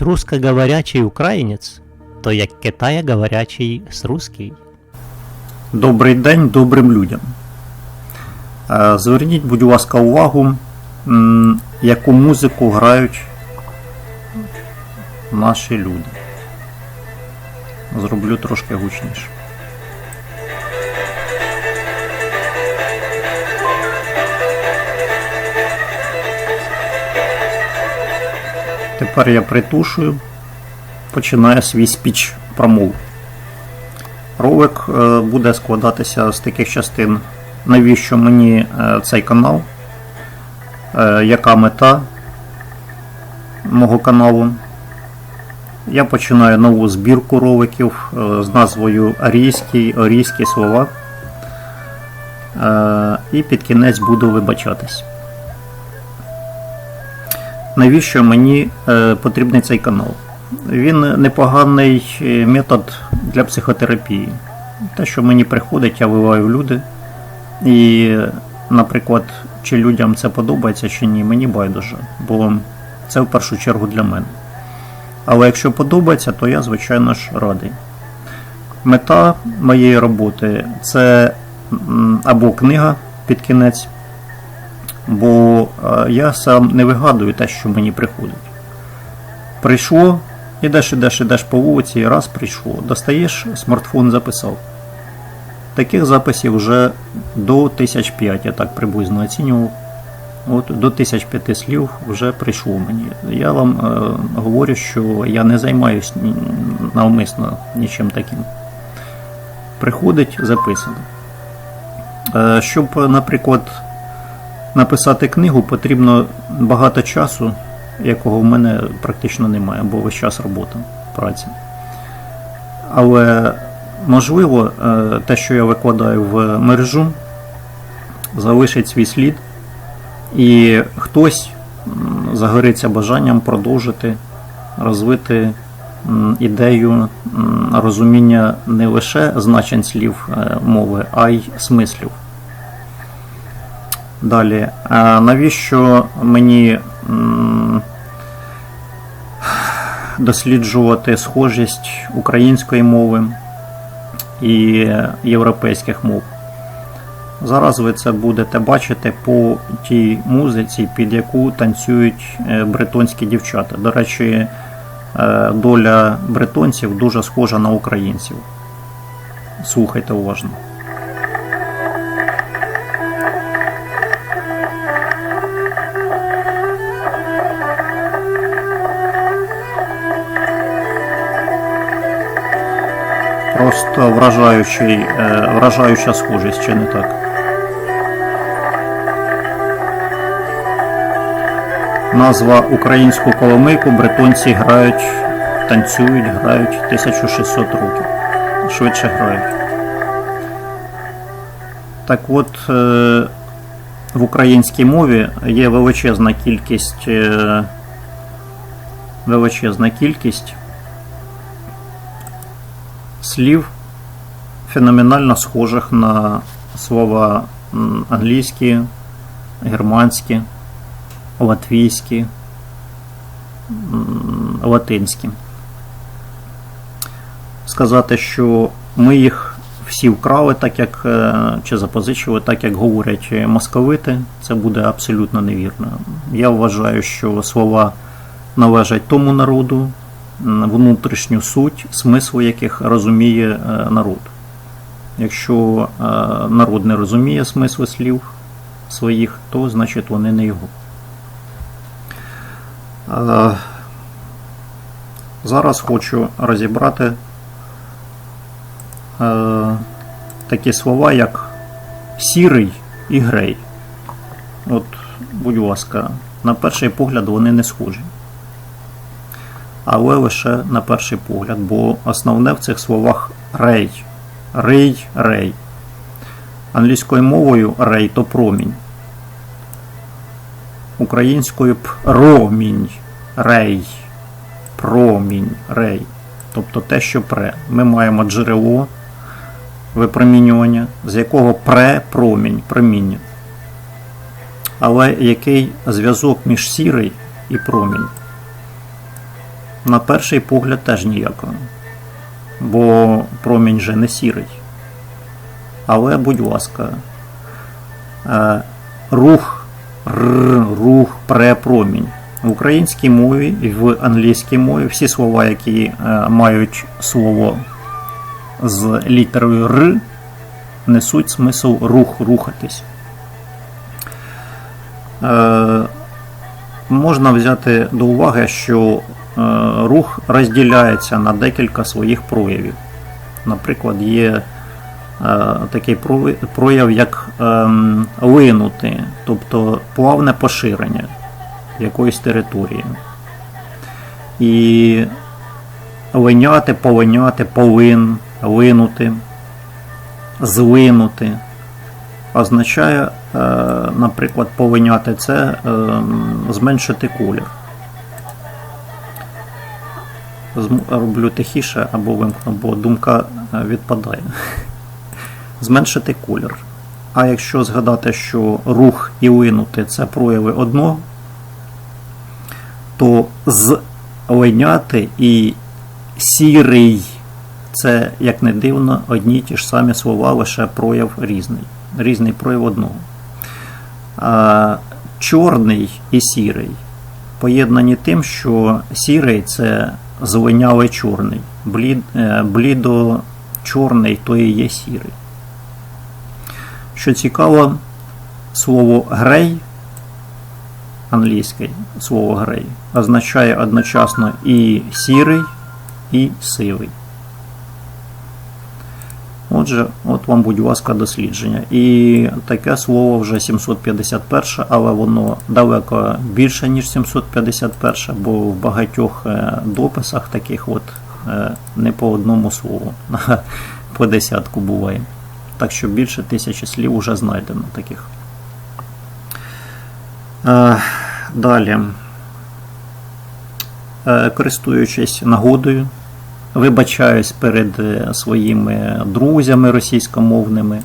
с русскоговорячий українець, то як китаєговорячий с русський. Добрий день добрим людям. Е, Зверніть, будь ласка, увагу, яку музику грають наші люди. Зроблю трошки гучніше. Тепер я притушую, починаю свій спіч промову. Ролик е, буде складатися з таких частин. Навіщо мені е, цей канал? Е, Яка мета мого каналу? Я починаю нову збірку роликів з назвою Арійські, Орійські слова. І під кінець буду вибачатись. Навіщо мені е, потрібний цей канал? Він непоганий е, метод для психотерапії. Те, що мені приходить, я виваю люди. І, наприклад, чи людям це подобається чи ні, мені байдуже, бо це в першу чергу для мене. Але якщо подобається, то я, звичайно ж, радий. Мета моєї роботи це або книга під кінець, бо е, я сам не вигадую те, що мені приходить. Прийшло, ідеш, ідеш, ідеш по вулиці, і раз прийшло. Достаєш, смартфон записав. Таких записів вже до 1005, я так приблизно оцінював. От до 1005 слів вже прийшло мені. Я вам е, говорю, що я не займаюся навмисно нічим таким. Приходить записано. Е, щоб, наприклад, написати книгу, потрібно багато часу, якого в мене практично немає, бо весь час робота, праця. Але можливо, е, те, що я викладаю в мережу, залишить свій слід, і хтось загориться бажанням продовжити розвити ідею розуміння не лише значень слів е, мови, а й смислів. Далі, навіщо мені досліджувати схожість української мови і європейських мов? Зараз ви це будете бачити по тій музиці, під яку танцюють е, бретонські дівчата. До речі, е, доля бретонців дуже схожа на українців. Слухайте уважно. Просто вражаючий, е, вражаюча схожість, чи не так? Назва українську коломийку бретонці грають, танцюють, грають 1600 років. Швидше грають. Так от, е, в українській мові є величезна кількість е, величезна кількість слів феноменально схожих на слова англійські, германські, латвійські, латинські. Сказати, що ми їх всі вкрали, так як е, чи запозичили, так як говорять московити, це буде абсолютно невірно. Я вважаю, що слова належать тому народу, внутрішню суть, смисл яких розуміє е, народ. Якщо е, народ не розуміє смисли слів своїх, то значить вони не його. Е, Зараз хочу розібрати такі слова, як сірий і грей. От, будь ласка, на перший погляд вони не схожі. Але лише на перший погляд, бо основне в цих словах рей. Рей, рей. Англійською мовою рей то промінь. Українською промінь, рей, промінь, рей. Тобто те, що пре. Ми маємо джерело випромінювання, з якого пре промінь, проміння. Але який зв'язок між сірий і промінь? На перший погляд теж ніякого. Бо промінь же не сірий. Але, будь ласка, е, рух, р, рух, препромінь. В українській мові і в англійській мові всі слова, які е, мають слово з літерою Р, несуть смисл рух, рухатись. Е, можна взяти до уваги, що рух розділяється на декілька своїх проявів. Наприклад, є е, такий прояв, як ем, линути, тобто плавне поширення якоїсь території. І линяти, полиняти, полин, линути, злинути означає, е, наприклад, полиняти це ем, зменшити колір. Роблю тихіше або вимкну, бо думка е, відпадає. Зменшити колір. А якщо згадати, що рух і линути це прояви одного, то злиняти і сірий це, як не дивно, одні ті ж самі слова, лише прояв різний. Різний прояв одного. А, чорний і сірий поєднані тим, що сірий це зеленявий чорний, блід, е, блідо чорний то і є сірий. Що цікаво, слово грей, англійське слово грей, означає одночасно і сірий, і сивий. Отже, от вам, будь ласка, дослідження. І таке слово вже 751, але воно далеко більше, ніж 751, бо в багатьох е, дописах таких от е, не по одному слову, по десятку буває. Так що більше тисячі слів вже знайдено таких. Е, Далі. Користуючись нагодою, вибачаюсь перед е, своїми друзями російськомовними.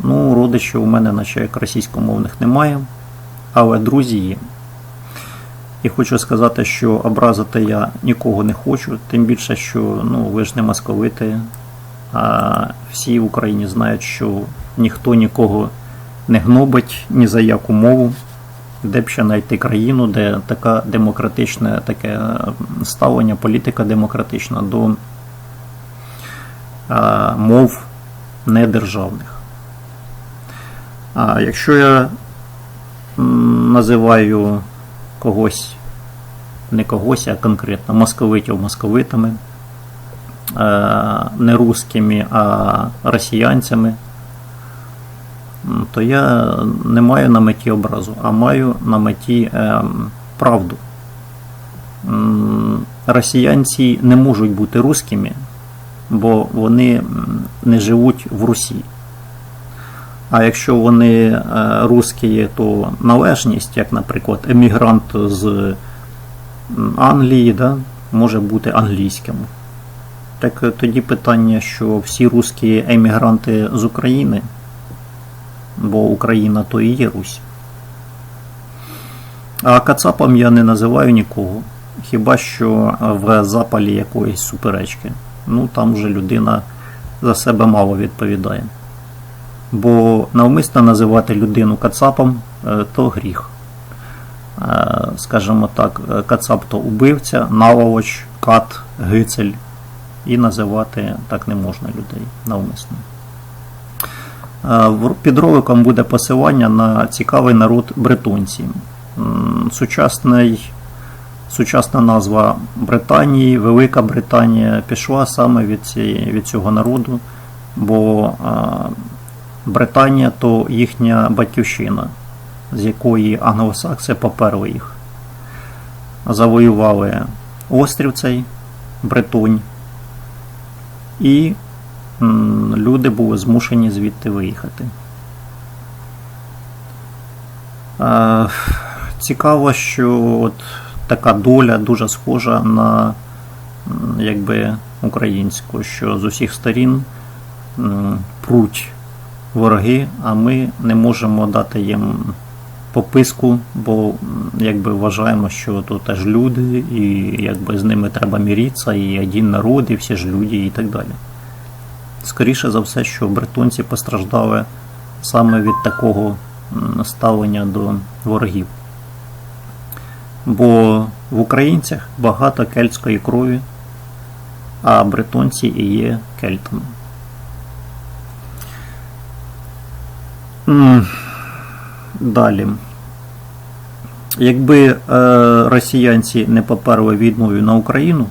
Ну, родичів у мене, наче як російськомовних немає, але друзі є. І хочу сказати, що образити я нікого не хочу, тим більше, що ну, ви ж не московити, а всі в Україні знають, що ніхто нікого не гнобить ні за яку мову. Де б ще знайти країну, де така демократичне таке е, ставлення, політика демократична до е, мов недержавних. А якщо я називаю когось, не когось, а конкретно московитів московитами, е, не русскими, а росіянцями, то я не маю на меті образу, а маю на меті ем, правду. Росіянці не можуть бути русскими, бо вони не живуть в Русі. А якщо вони е, русські, то належність, як, наприклад, емігрант з Англії, да, може бути англійським. Так е, тоді питання, що всі русські емігранти з України, бо Україна то і є Русь. А Кацапом я не називаю нікого. Хіба що в запалі якоїсь суперечки. Ну там вже людина за себе мало відповідає. Бо навмисно називати людину Кацапом е, то гріх. Е, Скажімо так, е, Кацап то убивця, наволоч, кат, гицель. І називати так не можна людей навмисно. Е, Під роликом буде посилання на цікавий народ бретонці. Сучасний, сучасна назва Британії, Велика Британія пішла саме від, цієї, від цього народу, бо а, Британія то їхня батьківщина, з якої англосакси поперли їх. Завоювали острів цей Бретонь, і люди були змушені звідти виїхати. Цікаво, що от така доля дуже схожа на якби українську, що з усіх сторін пруть вороги, а ми не можемо дати їм пописку, бо якби вважаємо, що то теж люди, і якби з ними треба міритися, і один народ, і всі ж люди, і так далі. Скоріше за все, що бретонці постраждали саме від такого ставлення до ворогів. Бо в українцях багато кельтської крові, а бретонці і є кельтами. Далі. Якби е, росіянці не поперли відмовою на Україну,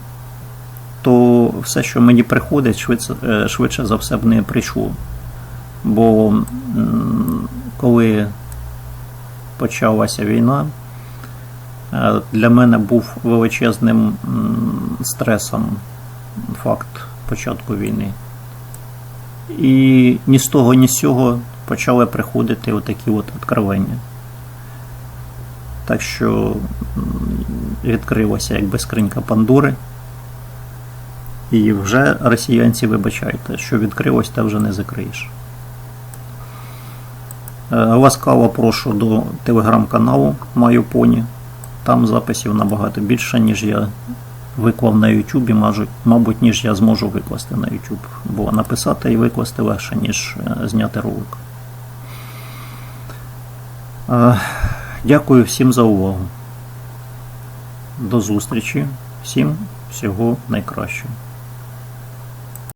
то все, що мені приходить, швидше, е, швидше за все б не прийшло. Бо коли почалася війна, е, для мене був величезним стресом факт початку війни. І ні з того, ні з цього почали приходити отакі от откровення. Так що відкрилася якби скринька Пандори. І вже росіянці вибачайте, що відкрилось, те вже не закриєш. Е, Ласкаво прошу до телеграм-каналу Маю Поні. Там записів набагато більше, ніж я виклав на YouTube, мабуть, ніж я зможу викласти на YouTube. Бо написати і викласти легше, ніж е, зняти ролик. Е, Дякую всім за увагу. До зустрічі. Всім всього найкращого.